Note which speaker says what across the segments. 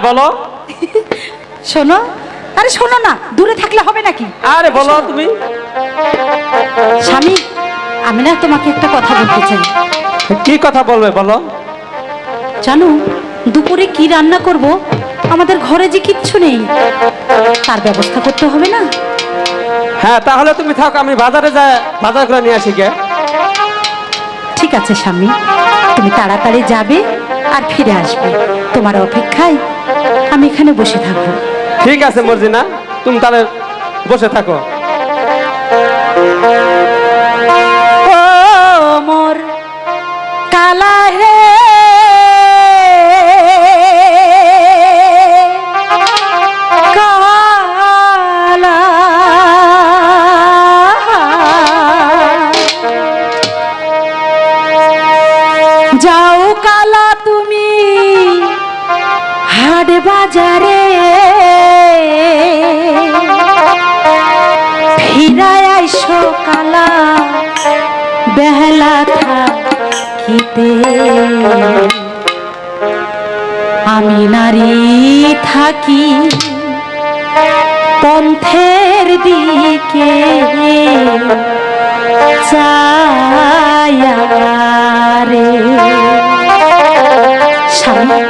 Speaker 1: হ্যাঁ বলো।
Speaker 2: শোনো আরে শোনো না দূরে থাকলে হবে নাকি?
Speaker 1: আরে বলো তুমি।
Speaker 2: স্বামী আমি না তোমাকে একটা কথা বলতে চাই।
Speaker 1: কি কথা বলবে বলো?
Speaker 2: জানো দুপুরে কি রান্না করব? আমাদের ঘরে যে কিচ্ছু নেই। তার ব্যবস্থা করতে হবে না?
Speaker 1: হ্যাঁ তাহলে তুমি থাক আমি বাজারে যা বাজার করে নিয়ে আসি গে।
Speaker 2: ঠিক আছে স্বামী। তুমি তাড়াতাড়ি যাবে আর ফিরে আসবে। তোমার অপেক্ষায় আমি এখানে বসে থাকব।
Speaker 1: ঠিক আছে মর্জিনা তুমি তাহলে বসে থাকো।
Speaker 2: বেহলা থাকিতে আমি নারী থাকি পন্থের দিকে চায়ারে স্বামী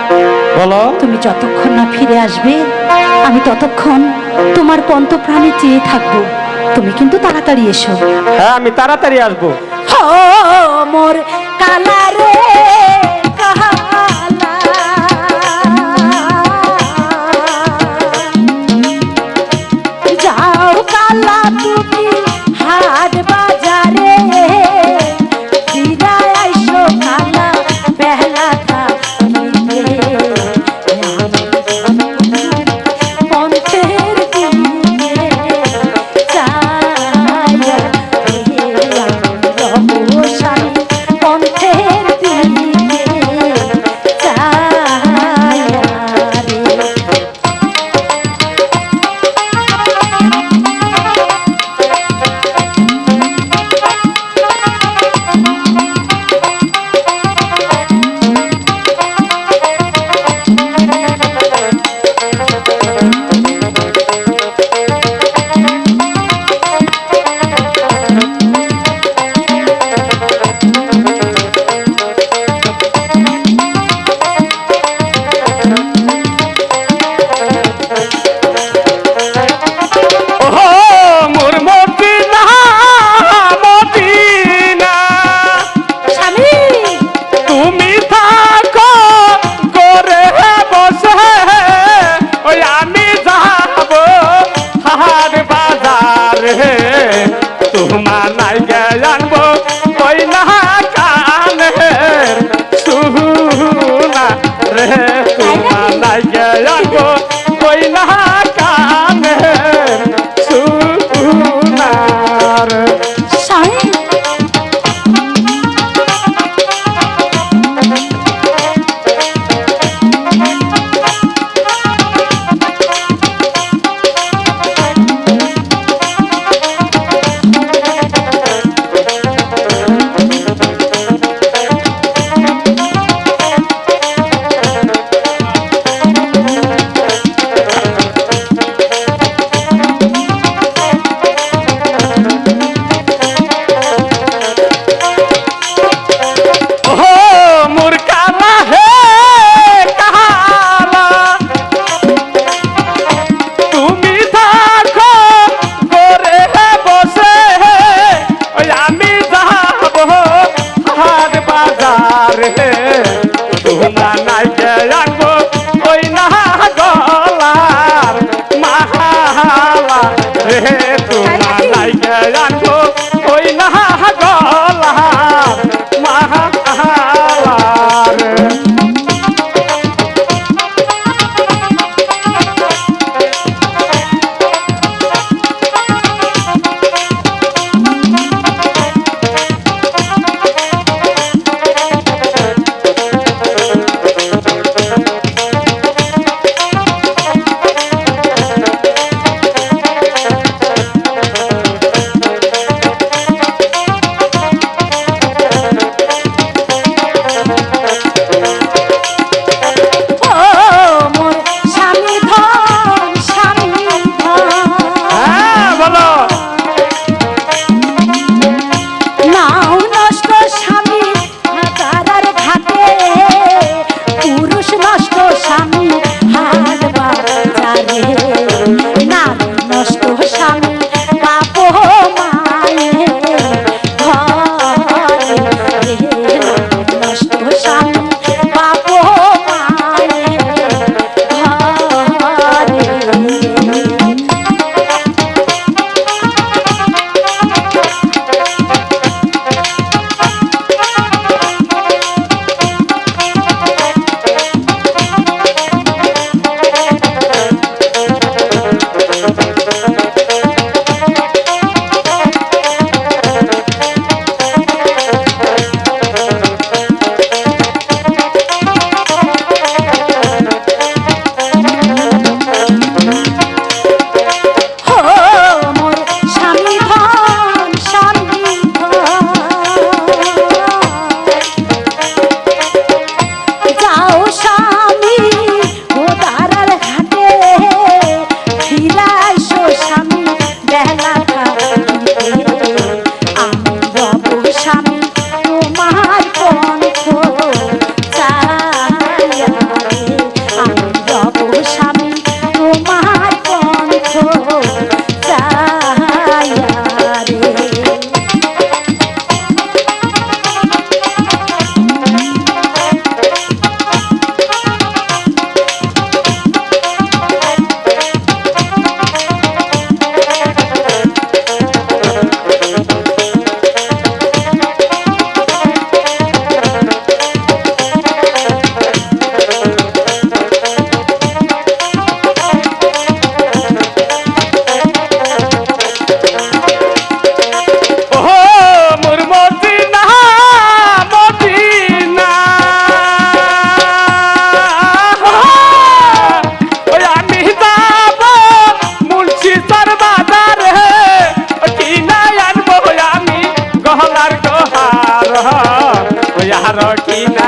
Speaker 1: বলো।
Speaker 2: তুমি যতক্ষণ না ফিরে আসবে আমি ততক্ষণ তোমার পন্তপ্রাণে চেয়ে থাকব। তুমি কিন্তু তাড়াতাড়ি এসো।
Speaker 1: হ্যাঁ আমি তাড়াতাড়ি আসব।
Speaker 2: ও মোর কালা কালা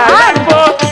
Speaker 2: I'm Ay,